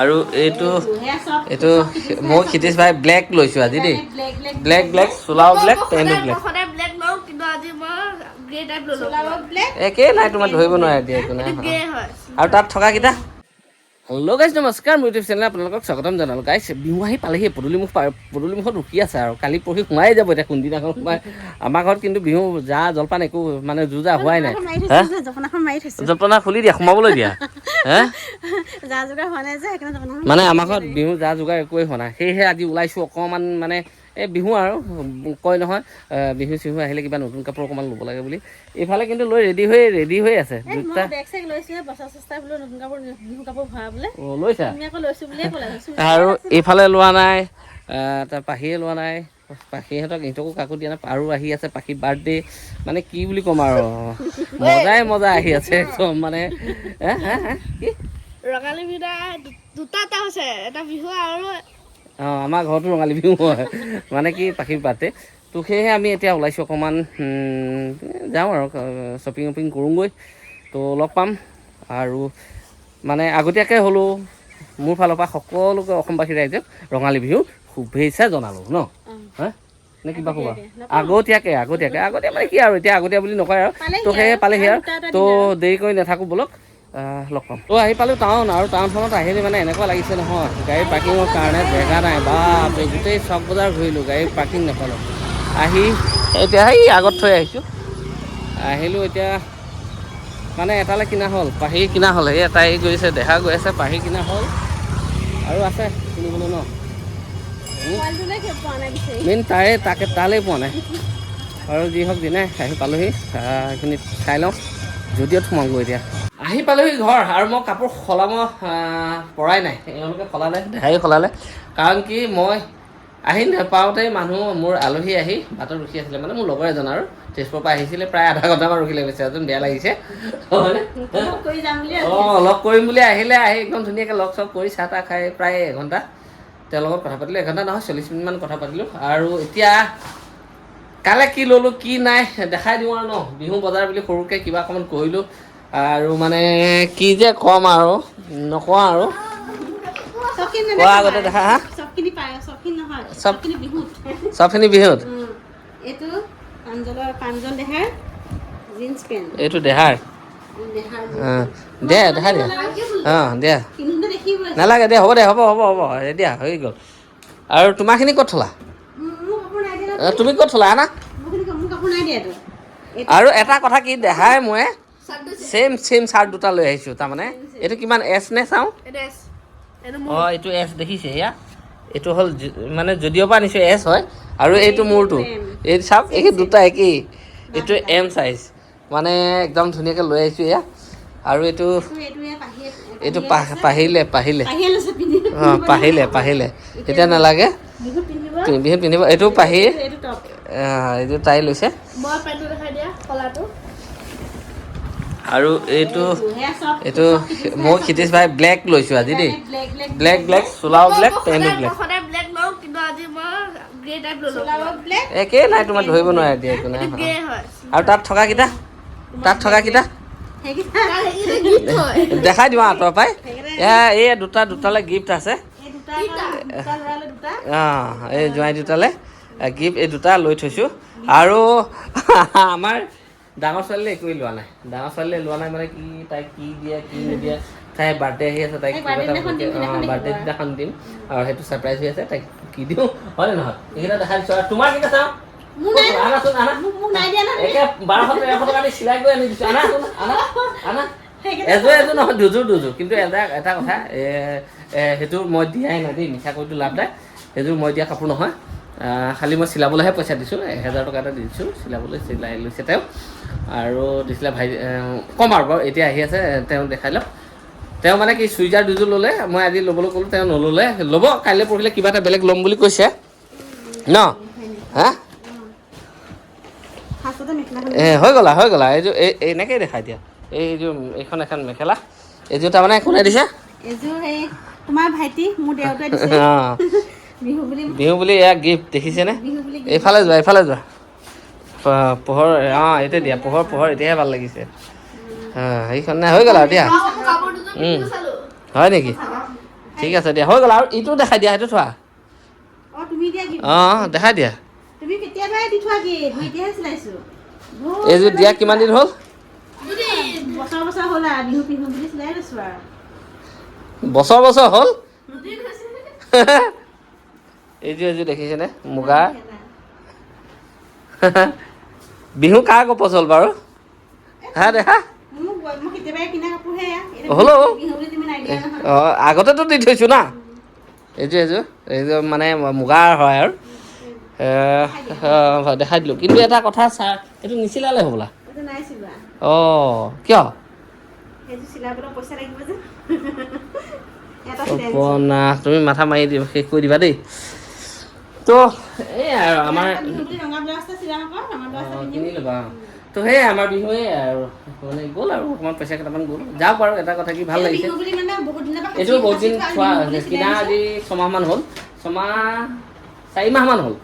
আৰু এইটো এইটো মই ক্ষিতিশ ভাই ব্লেক লৈছোঁ আজি দেই। ব্লেক ব্লেক চোলাও ব্লেক পেণ্টো ব্লেক একেই নাই তোমাৰ ধৰিব নোৱাৰে দিয়া একো নাই আৰু তাত থকাকেইটা হেল্ল' গাইজ নমস্কাৰ মোৰ ইউটিউব চেনেল আপোনালোকক স্বাগতম জনালোঁ। গাইজ বিহু আহি পালেহি পদূলিমুখ পাৰ পদূলিমুখত ৰখি আছে আৰু। কালি পৰহি সোমাই যাব এতিয়া কোনদিনাখন সোমাই আমাৰ ঘৰত কিন্তু বিহু যা জলপান একো মানে যো যা হোৱাই নাই। জলপানা খুলি দিয়া সোমাবলৈ দিয়া। মানে আমাৰ ঘৰত বিহু যা যোগাৰ একোৱেই হোৱা নাই। সেয়েহে আজি ওলাইছোঁ অকণমান মানে এই বিহু আৰু কয় নহয় বিহু চিহু আহিলে কিবা নতুন কাপোৰ অকণমান ল'ব লাগে বুলি। এইফালে কিন্তু লৈ ৰেডি হৈ ৰেডি হৈ আছে। দুটা বিহু লৈছা? আৰু এইফালে লোৱা নাই তাৰ পাহিয়ে লোৱা নাই। পাখিহঁতক ইহঁতকো কাকো দিয়া নাই আৰু আহি আছে পাখি বাৰ্থডে মানে কি বুলি ক'ম আৰু। মজাই মজা আহি আছে একদম মানে ৰঙালী বিহুটা দুটা এটা হৈছে এটা বিহু আৰু অঁ আমাৰ ঘৰতো ৰঙালী বিহু হয়। মানে কি পাখি পাতে। তো সেয়েহে আমি এতিয়া ওলাইছোঁ অকণমান যাওঁ আৰু শ্বপিং ৱপিং কৰোঁগৈ। তো লগ পাম। আৰু মানে আগতীয়াকৈ হ'লেও মোৰ ফালৰ পৰা সকলোকে অসমবাসী ৰাইজক ৰঙালী বিহু শুভেচ্ছা জনালোঁ ন? হা? নে কিবা ক'বা? আগতীয়াকৈ আগতীয়াকৈ আগতীয়া মানে কি আৰু এতিয়া আগতীয়া বুলি নকয় আৰু। তো সেয়ে পালেহি আৰু তো দেৰি কৰি নাথাকোঁ বলক। লগ পাম। তো আহি পালোঁ টাউন আৰু টাউনখনত আহিলে মানে এনেকুৱা লাগিছে নহয় গাড়ী পাৰ্কিঙৰ কাৰণে জেগা নাই বাপৰে গোটেই চক বজাৰ ঘূৰিলোঁ গাড়ী পাৰ্কিং নাপালোঁ। আহি এতিয়া এই আগত থৈ আহিছোঁ। আহিলোঁ এতিয়া মানে এটালৈ কিনা হ'ল পাহি কিনা হ'ল এই এটাই গৈছে দেহা গৈ আছে পাহি কিনা হ'ল। আৰু আছে কিনিবলৈ ন? মেইন তাৰে তাকে তালেই পোৱা নাই। আৰু যি হওক দিনাই আহি পালোহি আহ, সেইখিনি চাই লওঁ। যদিও সোমাওঁগৈ এতিয়া। আহি পালোহি ঘৰ আৰু মই কাপোৰ সলাব আহ, পৰাই নাই। এওঁলোকে সলালে দেহাই সলালে। কাৰণ কি মই আহি নাপাওঁতেই মানুহ মোৰ আলহী আহি বাটত ৰখি আছিলে মানে মোৰ লগৰ এজন আৰু তেজপুৰৰ পৰা আহিছিলে প্ৰায় আধা ঘণ্টামান ৰখিলে গৈছে এজন বেয়া লাগিছে। অঁ লগ কৰিম বুলি আহিলে আহি একদম ধুনীয়াকৈ লগ চগ কৰি চাহ তাহ খাই প্ৰায় এঘণ্টা তেওঁৰ লগত কথা পাতিলোঁ। এঘণ্টা নহয় চল্লিছ মিনিটমান কথা পাতিলোঁ। আৰু এতিয়া কালে কি ল'লোঁ কি নাই দেখাই দিওঁ আৰু ন। বিহু বজাৰ বুলি সৰুকৈ কিবা অকণমান কৰিলোঁ। আৰু মানে কি যে ক'ম আৰু নকওঁ আৰু। কোৱা আগতে দেখা চবখিনি বিহুত। এইটো দেহাৰ দেখা দিয়া অঁ দিয়া নালাগে দে। হ'ব দে হ'ব হ'ব হ'ব দিয়া হৈ গ'ল। আৰু তোমাৰখিনি ক'ত থলা? তুমি ক'ত থলা আনা? আৰু এটা কথা কি দেহাই মই ছেম ছেম চাৰ্ট দুটা লৈ আহিছোঁ তাৰমানে। এইটো কিমান এছ নে চাওঁ? অঁ এইটো এছ দেখিছে সেয়া এইটো হ'ল মানে যদিও পৰা আনিছোঁ এছ হয় আৰু এইটো মোৰটো। এই চাওক এই দুটা একেই। এইটো এম চাইজ মানে একদম ধুনীয়াকৈ লৈ আহিছোঁ এয়া। আৰু এইটো এইটো পাহ পাহিলে পাহিলে। অঁ পাহিলে পাহিলে। এতিয়া নালাগে। বিহুত পিন্ধিব। এইটো পাহি এইটো তাই লৈছে মই পেণ্টটো দেখাই দিয়া কলাটো আৰু এইটো এইটো মই ক্ষিতিশ ভাই ব্লেক লৈছোঁ আজি দেই। ব্লেক ব্লেক চোলাও ব্লেক পেণ্টো ব্লেক একেই নাই তোমাৰ ধৰিব নোৱাৰে এতিয়া একো নাই আৰু তাত থকাকেইটা তাত থকাকেইটা দেখাই দিওঁ আঁতৰৰ পৰাই এই দুটা দুটালৈ গিফ্ট আছে। এই দুটা আকৌ দুটা ল'ৰালে দুটা অঁ এই জোঁৱাই দুটালৈ গিফ্ট এই দুটা লৈ থৈছোঁ। আৰু আমাৰ ডাঙৰ ছোৱালীলৈ একোৱেই লোৱা নাই। ডাঙৰ ছোৱালীলৈ লোৱা নাই মানে কি তাইক কি দিয়ে কি নিদিয়ে তাই বাৰ্থডে আহি আছে তাইক কিবা এটা বাৰ্থডে দিনাখন দিম আৰু সেইটো ছাৰপ্ৰাইজ হৈ আছে তাইক কি দিওঁ হয় নে নহয়? এইকেইটা দেখাই দিছোঁ। আৰু তোমাৰ কেইটা চাওঁ? আনাচোন আনা। একে বাৰশ তেৰশ টকা দি চিলাই কৰি আনি দিছোঁ। আনাচোন আনা আনা এযোৰ এযোৰ নহয় দুযোৰ দুযোৰ। কিন্তু এটা এটা কথা সেইটো মই দিয়াই নাই দেই মিছা কৰিতো লাভ নাই। সেইযোৰ মই দিয়া কাপোৰ নহয়। খালি মই চিলাবলৈহে পইচা দিছোঁ এহেজাৰ টকা এটা দিছোঁ চিলাবলৈ চিলাই লৈছে তেওঁ। আৰু দিছিলে ভাই ক'ম আৰু বাৰু এতিয়া আহি আছে তেওঁ দেখাই লওক। তেওঁ মানে কি চুইজাৰ দুযোৰ ল'লে মই আজি ল'বলৈ ক'লোঁ তেওঁ নল'লে ল'ব কাইলৈ পৰহিলে কিবা এটা বেলেগ ল'ম বুলি কৈছে। ন? হা? হৈ গ'লা হৈ গ'লা এইযোৰ এই এনেকৈয়ে দেখাই দিয়া। এইযোৰ এইখন এখন মেখেলা এইযোৰ তাৰমানে কোনে দিছে? সেই তোমাৰ ভাইটি মোৰ দেউতাই দিছে। অঁ। বিহু বুলি বিহু বুলি এয়া গিফ্ট দেখিছেনে? এইফালে যোৱা এইফালে যোৱা। পোহৰ অঁ এতিয়া দিয়া পোহৰ পোহৰ এতিয়াহে ভাল লাগিছে। অঁ সেইখন নাই হৈ গ'ল আৰু দিয়া। হয় নেকি? ঠিক আছে দিয়া হৈ গ'ল আৰু ইটো দেখাই দিয়া সেইটো থোৱা। অঁ দেখাই দিয়া। এইযোৰ দিয়া কিমান দিন হ'ল? বছৰ বছৰ হ'ল এইযোৰ এইযোৰ দেখিছেনে? মুগা? বিহু কাৰ কাক পচল বাৰু? হা দেখা? হ'লেও অঁ আগতেতো দি থৈছোঁ না। এইযোৰ এইযোৰ এইযোৰ মানে মুগাৰ হয় আৰু। দেখাই দিলোঁ। কিন্তু এটা কথা ছাৰ এইটো নিচিলালে হ'বলা। অঁ কিয়? তুমি মাথা মাৰি দিবা শেষ কৰি দিবা দেই। তো এই আৰু আমাৰ এটা বিহু বুলি ৰঙা ব্লাউজ এটা চিলাম আকৌ ৰঙা ব্লাউজ এটা অঁ, কিনি ল'বা অঁ। তো সেয়াই আমাৰ বিহুৱে আৰু মানে গ'ল আৰু অকণমান পইচা কেইটামান গ'ল। যাওক বাৰু এটা কথা কি ভালো লাগিছে? বিহু মানে বহুত এইটো বহুত দিন খোৱা বিহু কিনা। আজি ছমাহমান হ'ল। ছমাহ চাৰি মাহমান হ'ল।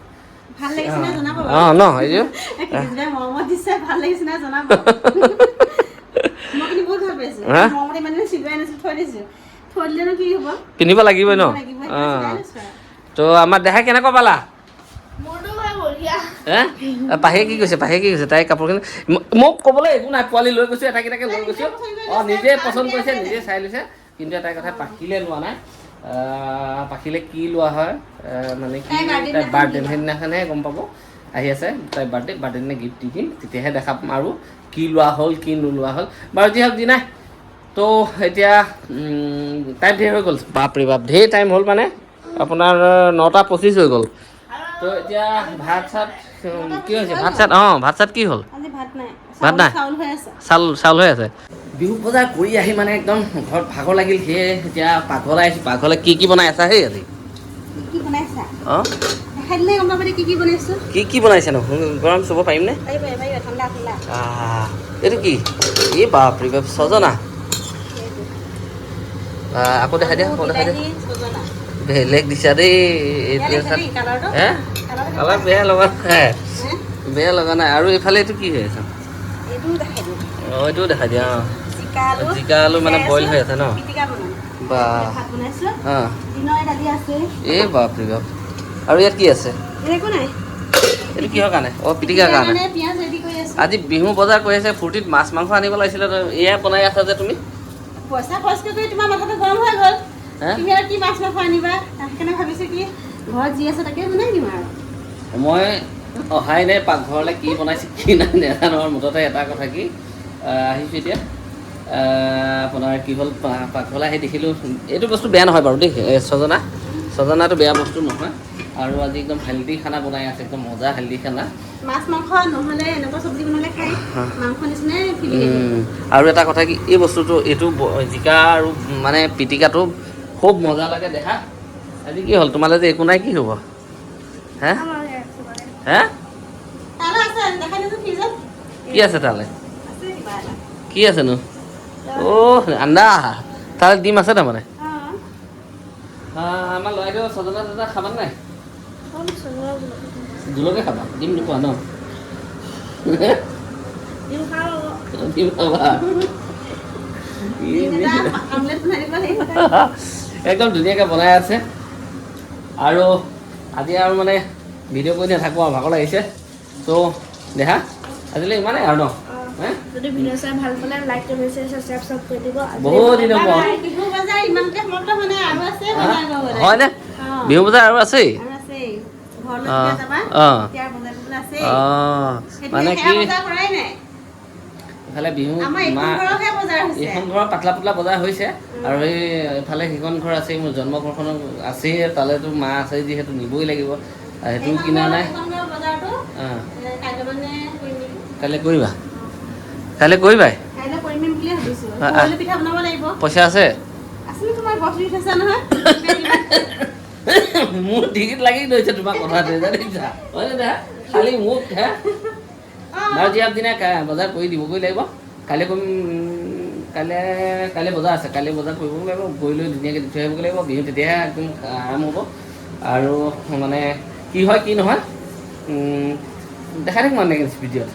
ভালো লাগিছে নে জনাব অঁ ন এইযোৰ কিজনে দিছে ভালো লাগিছে নে জনাব? মই কিন্তু বহুত ভালো পাইছো। হা? মৰমতে ইমান দিন চিলোৱাই নাছিলো থৈ দিছো। থৈ দিলেনো কি হ'ব? পিন্ধিব লাগিবই ন? লাগিব অঁ। তো আমাৰ দেখাই কেনেকুৱা পালা পাহিয়ে কি কৈছে? পাহিয়ে কি কৈছে? তাই কাপোৰখিনি মোক ক'বলৈ একো নাই পোৱালি লৈ গৈছোঁ এটা কেইটাকে লৈ গৈছোঁ। অঁ নিজে পচন্দ কৰিছে নিজে চাই লৈছে কিন্তু এটা কথা পাখিলে লোৱা নাই। পাখিলে কি লোৱা হয়? মানে কি তাই birthday তাই দিনাখন বাৰ্থডে। সেইদিনাখনহে গম পাব। আহি আছে তাই বাৰ্থডে বাৰ্থডে দিনা গিফ্ট দি দিম তেতিয়াহে দেখা পাম আৰু কি লোৱা হ'ল কি নোলোৱা হ'ল। বাৰু যি হওক যি নাই। তো এতিয়া টাইম ধেৰ হৈ গ'ল। বাপৰে বাপ ধেৰ টাইম হ'ল মানে। আপোনাৰ নটা পঁচিছ হৈ গ'ল। তো এতিয়া ভাত চাত কি হৈছে? ভাত চাত অঁ ভাত চাত কি হ'ল? আজি ভাত নাই। ভাত চাউল-? চাউল হৈ আছে। চাউল চাউল হৈ আছে। বিহু বজাৰ কৰি আহি মানে একদম ঘৰত ভাগৰ লাগিল সেয়ে এতিয়া পাকঘৰলৈ আহিছোঁ। পাকঘৰলৈ কি কি বনাই আছা সেই আজি? কি বনাইছা? অঁ? কি কি বনাইছো? কি কি বনাইছেনো? গৰম চুব পাৰিমনে এইটো কি? এই বাপৰে বাপ ছজনা। আকৌ দেখাই দিয়া আকৌ দেখাই দিয়া। বেলেগ দিছা দেই এতিয়া হে? অলপ বেয়া লগা নাই। বেয়া লগা নাই। আৰু এইফালে এইটো কি হৈ আছে? দেখাই অঁ এইটোও দেখা দিয়া অঁ। জিকা আলু মানে বইল হৈ আছে ন? বা। অঁ। এই বাপৰে বাপ। আৰু ইয়াত কি আছে? এইটো কিহৰ কাৰণে? অঁ পিটিকাৰ কাৰণে। আজি বিহু বজাৰ কৰি আছে ফূৰ্তিত মাছ মাংস আনিব লাগিছিলে এয়াই বনাই আছা যে তুমি? পইচা খৰচকৈ কৰি তোমাৰ মাথাটো গৰম হৈ গ'ল। কি মাছ মাংস আনিবা? সেইকাৰণে ভাবিছো কি ঘৰত যি আছে তাকে বনাই দিম আৰু। মই অহাই নাই পাকঘৰলৈ কি বনাইছে কি নাই নাজানো আৰু মুঠতে এটা কথা কি আহিছোঁ এতিয়া। আপোনাৰ কি হ'ল পাকঘৰলৈ আহি দেখিলোঁ এইটো বস্তু বেয়া নহয় বাৰু দেই ছজনা ছজনাটো বেয়া বস্তু নহয় আৰু আজি একদম হেল্ডি খানা বনাই আছে একদম মজা হেল্ডি খানা। আৰু এটা কথা কি এই বস্তুটো এইটো জিকা আৰু মানে পিটিকাটো খুব মজা লাগে দেখা। আজি কি হ'ল? তোমালৈ যে একো নাই কি হ'ব? হে? হে? আছে কি আছে তালৈ? আছে কি আছেনো? অ' আন্দা। তালৈ ডিম আছে তাৰমানে? আমাৰ ল'ৰাইদেউ ছজনা টজনা খাবা নাই? জোলকে খাবা। ডিম নোখোৱা ন? ডিম ডিম খাবা। একদম ধুনীয়াকৈ বনাই আছে। আৰু আজি আৰু মানে ভিডিঅ' কৰি নাথাকোঁ আৰু ভাগৰ লাগিছে। চ' দেহা আজিলৈ ইমানেই আৰু ন? হয়নে? বিহু বজাৰ আৰু আছে মানে কি? এইখন ঘৰৰ পাতলা পাতলা বজাৰ হৈছে। আৰু এই এফালে সেইখন ঘৰ আছেই মোৰ জন্ম জন্মঘৰখন আছেই তালেতো মা আছে যিহেতু নিবই লাগিব। সেইটো কিনা নাই। কাইলৈ কৰিবা? কাইলৈ কৰিবাই? পইচা আছে? মোৰ টিকিট লাগি ধৰিছে তোমাৰ কথা খালি মোক বাৰু দিয়া দিনা বজাৰ কৰি দিবগৈ লাগিব। কাইলৈ কৰিম কাইলৈ কাইলৈ বজাৰ আছে, কাইলৈ বজাৰ কৰিব লাগিব, গৈ লৈ ধুনীয়াকৈ দি থৈ আহিবগৈ লাগিব, বিহু তেতিয়াহে একদম আৰাম হ'ব। আৰু মানে কি হয়, কি নহয় দেখাই থাকিম মানে ভিডিঅ'ত।